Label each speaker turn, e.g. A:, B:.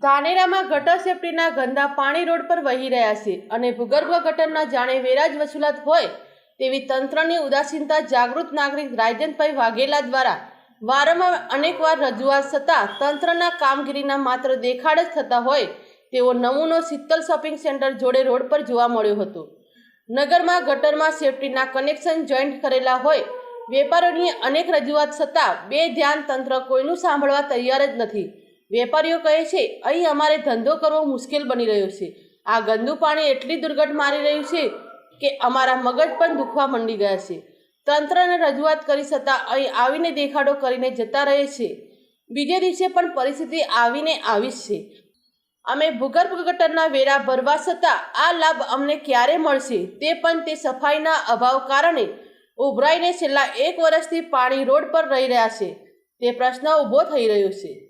A: ધાનેરામાં ગટર સેફટીના ગંદા પાણી રોડ પર વહી રહ્યા છે અને ભૂગર્ભ ગટરના જાણે વેરાજ વસૂલાત હોય તેવી તંત્રની ઉદાસીનતા જાગૃત નાગરિક રાજેન્દ્રભાઈ વાઘેલા દ્વારા વારંવાર અનેકવાર રજૂઆત છતાં તંત્રના કામગીરીના માત્ર દેખાડ જ થતા હોય તેવો નમૂનો શીતલ શોપિંગ સેન્ટર જોડે રોડ પર જોવા મળ્યો હતો. નગરમાં ગટરમાં સેફટીના કનેક્શન જોઈન્ટ કરેલા હોય વેપારીઓની અનેક રજૂઆત છતાં બે ધ્યાન તંત્ર કોઈનું સાંભળવા તૈયાર જ નથી. વેપારીઓ કહે છે, અહીં અમારે ધંધો કરવો મુશ્કેલ બની રહ્યો છે. આ ગંદુ પાણી એટલી દુર્ગંધ મારી રહ્યું છે કે અમારા મગજ પણ દુખવા મંડી ગયા છે. તંત્રને રજૂઆત કરી છતાં અહીં આવીને દેખાડો કરીને જતા રહે છે. બીજે દિવસે પણ પરિસ્થિતિ આવીને આવી છે. અમે ભૂગર્ભ ગટરના વેરા ભરવા છતાં આ લાભ અમને ક્યારે મળશે તે પણ તે સફાઈના અભાવ કારણે ઉભરાઈને છેલ્લા એક વર્ષથી પાણી રોડ પર રહી રહ્યા છે. તે પ્રશ્ન ઊભો થઈ રહ્યો છે.